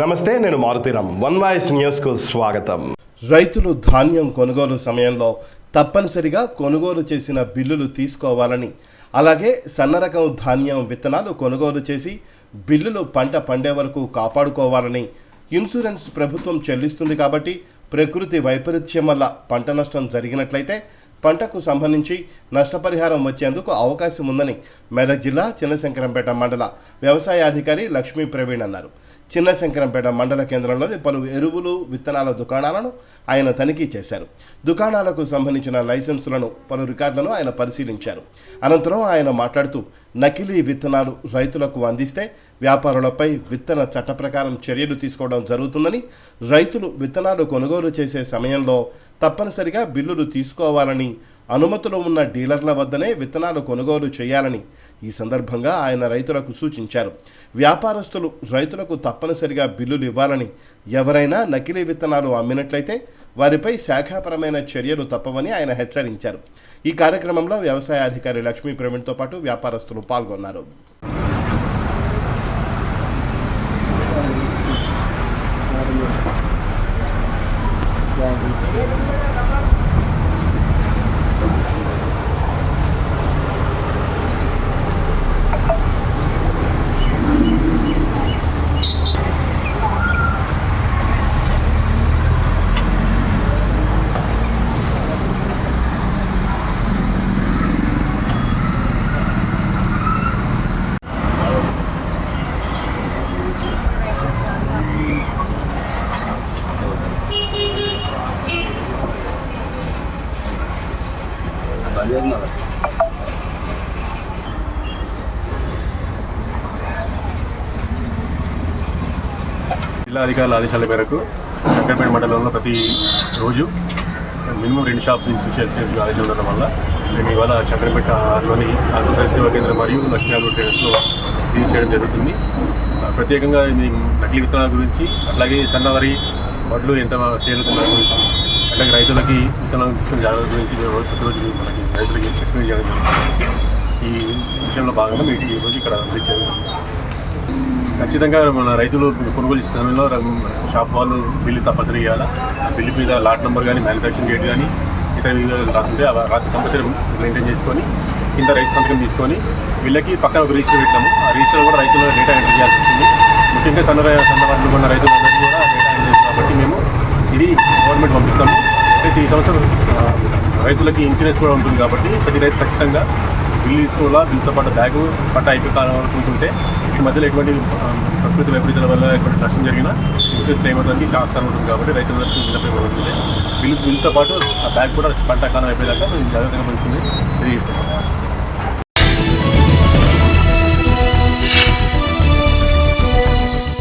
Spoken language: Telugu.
నమస్తే నేను మారుతీరామ్ వన్ వాయిస్ న్యూస్కు స్వాగతం. రైతులు ధాన్యం కొనుగోలు సమయంలో తప్పనిసరిగా కొనుగోలు చేసిన బిల్లులు తీసుకోవాలని అలాగే సన్నరకం ధాన్యం విత్తనాలు కొనుగోలు చేసి బిల్లులు పంట పండే వరకు కాపాడుకోవాలని ఇన్సూరెన్స్ ప్రభుత్వం చెల్లిస్తుంది కాబట్టి ప్రకృతి వైపరీత్యం వల్ల పంట నష్టం జరిగినట్లయితే పంటకు సంబంధించి నష్టపరిహారం వచ్చేందుకు అవకాశం ఉందని మెదక్ జిల్లా చిన్నశంకరంపేట మండల వ్యవసాయాధికారి లక్ష్మీ ప్రవీణ్ అన్నారు. చిన్నశంకరంపేట మండల కేంద్రంలోని పలు ఎరువులు విత్తనాల దుకాణాలను ఆయన తనిఖీ చేశారు. దుకాణాలకు సంబంధించిన లైసెన్సులను పలు రికార్డులను ఆయన పరిశీలించారు. అనంతరం ఆయన మాట్లాడుతూ నకిలీ విత్తనాలు రైతులకు అందిస్తే వ్యాపారులపై విత్తన చట్ట ప్రకారం చర్యలు తీసుకోవడం జరుగుతుందని రైతులు విత్తనాలు కొనుగోలు చేసే సమయంలో తప్పనిసరిగా బిల్లులు తీసుకోవాలని అనుమతులు ఉన్న డీలర్ల వద్దనే విత్తనాలు కొనుగోలు చేయాలని ఈ సందర్భంగా ఆయన రైతులకు సూచించారు. వ్యాపారస్తులు రైతులకు తప్పనిసరిగా బిల్లులు ఇవ్వాలని ఎవరైనా నకిలీ విత్తనాలు అమ్మినట్లయితే వారిపై శాఖాపరమైన చర్యలు తప్పవని ఆయన హెచ్చరించారు. ఈ కార్యక్రమంలో వ్యవసాయ అధికారి లక్ష్మీ ప్రవీణ్తో పాటు వ్యాపారస్తులు పాల్గొన్నారు. జిల్లా అధికారుల ఆదేశాల మేరకు చక్కెరపేట మండలంలో ప్రతి రోజు మినిమం రెండు షాప్ ఇన్స్పెక్షన్ చేయాల్సిన ఆదేశం ఉండడం వల్ల మేము ఇవాళ శంకర్పేటలోని ఆంధ్రప్రదేశ్ సేవా కేంద్రం మరియు లక్ష్మీనారాయణ ట్రేడర్స్లో రిలీజ్ చేయడం జరుగుతుంది. ప్రత్యేకంగా నకిలీ విత్తనాల గురించి అట్లాగే సన్నవరి వడ్లు ఎంత చేరుతున్న గురించి అంటే రైతులకి విత్తనాలు జాగ్రత్త గురించి మేము రోజు ప్రతిరోజు మనకి రైతులకి ఎక్స్ప్లెయిన్ చేయడం ఈ విషయంలో భాగంగా మీకు ఈరోజు ఇక్కడ రిలీజ్ ఖచ్చితంగా మన రైతులు కొనుగోలు చేసే సమయంలో షాప్ వాళ్ళు బిల్లు తప్పనిసరి ఇవ్వాలా ఆ బిల్లు మీద లాట్ నెంబర్ కానీ మ్యానుఫ్యాక్చరింగ్ డేట్ కానీ ఇతర రాసుంటే అవి రాసి కంపల్సరీ మెయింటైన్ చేసుకొని కింద రైతు సంతకం తీసుకొని వీళ్ళకి పక్కన ఒక రిజిస్టర్ పెట్టాము. ఆ రిజిస్టర్ కూడా రైతులు డేటా ఎంటర్ చేయాల్సి వస్తుంది. ముఖ్యంగా సన్న సన్న వడ్లు ఉన్న రైతులందరికీ కూడా డేటా ఎంటర్ చేస్తాం కాబట్టి మేము ఇది గవర్నమెంట్ పంపిస్తాము. ప్లస్ ఈ సంవత్సరం రైతులకి ఇన్సూరెన్స్ కూడా ఉంటుంది కాబట్టి ప్రతి రైతు ఖచ్చితంగా బిల్లు తీసుకోవాలా బిల్లుతో పాటు బ్యాగు పట్ట అయిపోయి కాలం ఈ మధ్యలో ఎటువంటి ప్రకృతి వైపరీత్యాల వల్ల ఎటువంటి నష్టం జరిగినా ఇన్సూరెన్స్ క్లెయిమ్ అవడానికి ఆస్కారం ఉంటుంది కాబట్టి రైతులందరికీ విన్నపం ఉంటుంది బిల్లు బిల్లుతో పాటు ఆ బ్యాగ్ కూడా పంట కాలం అయిపోయేదాకా మేము జాగ్రత్తగా పంచుకుని తెలియజేస్తాం